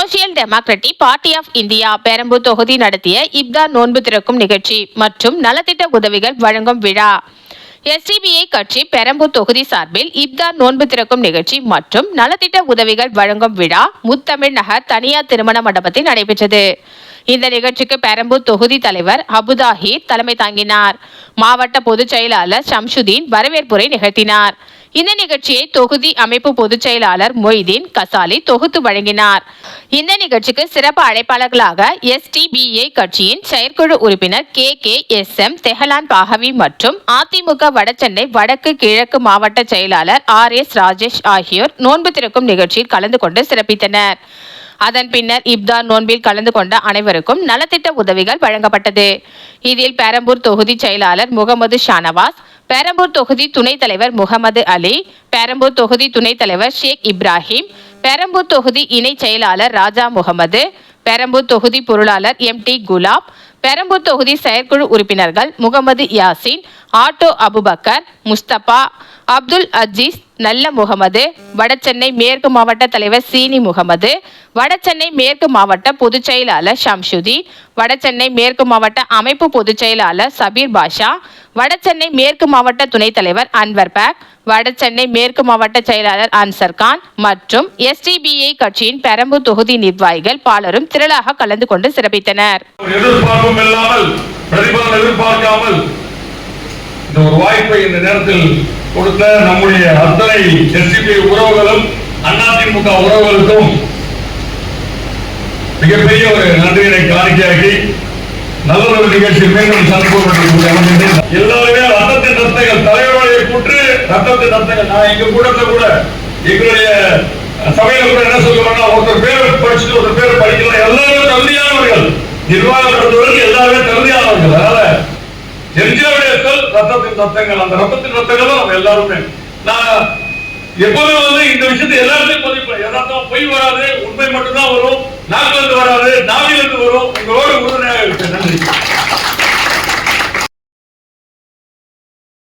Social democratic party of India Perambur தொகுதி நடத்திய இப்தார் நோன்பு திறக்கும் நிகழ்ச்சி மற்றும் நலத்திட்ட உதவிகள் வழங்கும் விழா. எஸ்டிபிஐ கட்சி பெரம்பூர் தொகுதி சார்பில் இப்தார் நோன்பு திறக்கும் நிகழ்ச்சி மற்றும் நலத்திட்ட உதவிகள் வழங்கும் விழா முத்தமிழ் நகர் தனியார் திருமண மண்டபத்தில் நடைபெற்றது. இந்த நிகழ்ச்சிக்கு பெரம்பூர் தொகுதி தலைவர் அபுதாஹீத் தலைமை தாங்கினார். மாவட்ட பொதுச் செயலாளர் ஷம்சுதீன் வரவேற்புரை நிகழ்த்தினார். இந்த நிகழ்ச்சியை தொகுதி அமைப்பு பொதுச் செயலாளர் மொய்தீன் கசாலி தொகுத்து வழங்கினார். இந்த நிகழ்ச்சிக்கு சிறப்பு அழைப்பாளர்களாக எஸ்டிபிஏ கட்சியின் செயற்குழு உறுப்பினர் K K S M Tehlan Baqavi மற்றும் அதிமுக வடசென்னை வடக்கு கிழக்கு மாவட்ட செயலாளர் ஆர் எஸ் ராஜேஷ் ஆகியோர் நோன்பு திறக்கும் நிகழ்ச்சியில் கலந்து கொண்டு சிறப்பித்தனர். அதன் பின்னர் இப்தார் நோன்பில் கலந்து கொண்ட அனைவருக்கும் நலத்திட்ட உதவிகள் வழங்கப்பட்டது. இதில் பெரம்பூர் தொகுதி செயலாளர் முகமது ஷானவாஸ் பெரம்பூர் தொகுதி துணைத் தலைவர் முகமது அலி பெரம்பூர் தொகுதி துணைத் தலைவர் ஷேக் இப்ராஹிம் பெரம்பூர் தொகுதி இணை செயலாளர் ராஜா முகமது பெரம்பூர் தொகுதி பொருளாளர் எம் டி குலாப் பெரம்பூர் தொகுதி செயற்குழு உறுப்பினர்கள் முகமது யாசின் ஆட்டோ அபுபக்கர் முஸ்தபா அப்துல் அஜீஸ் நல்ல முகமது வடசென்னை மேற்கு மாவட்ட தலைவர் சீனி முகமது வடசென்னை மேற்கு மாவட்ட பொதுச் செயலாளர் ஷம்சுதீன் வடசென்னை மேற்கு மாவட்ட அமைப்பு பொதுச் செயலாளர் சபீர் பாஷா வடசென்னை மேற்கு மாவட்ட துணைத் தலைவர் அன்வர் பேக் வடசென்னை மேற்கு மாவட்ட செயலாளர் அன்சர் கான் மற்றும் எஸ்டிபிஐ கட்சியின் பெரம்பூர் தொகுதி நிர்வாகிகள் பலரும் திரளாக கலந்து கொண்டு சிறப்பித்தனர். ஒரு இல்லாமல் எதிர்பார்க்காமல் இந்த ஒரு வாய்ப்பை இந்த நேரத்தில் கொடுத்த நம்முடைய அத்தனை எஸ்டிபி உறவுகளும் அதிமுக உறவுகளுக்கும் மிகப்பெரிய ஒரு நன்றியினை காணிக்கையாக்கி நல்ல நிகழ்ச்சி மீண்டும் சந்திப்போம் எல்லாருமே ரத்தத்தின் ரத்தங்கள் தலைவருடைய கூற்று ரத்தத்தின் ரத்தங்கள் நான் எங்க கூட கூட எங்களுடைய சபையில கூட என்ன சொல்லுவாங்கன்னா ஒருத்தர் பேர் படிச்சுட்டு ஒருத்தர் பேரை படிக்கலாம். எல்லாருமே தகுதியானவர்கள். நிர்வாகம் நடந்தவர்கள் எல்லாருமே தகுதியானவர்கள். அதனால எம்ஜிஆருடைய சொல் ரத்தத்தின் ரத்தங்கள் அந்த ரத்தத்தின் ரத்தங்கள் தான் நம்ம எல்லாருமே. நான் எப்போதும் வந்து இந்த விஷயத்தை எல்லாத்தையும் பதிப்பேன். யதார்த்தம் பொய் வராது உண்மை மட்டும்தான் வரும் நாக்கிலிருந்து வராது நாவிலிருந்து வரும். உங்களோடு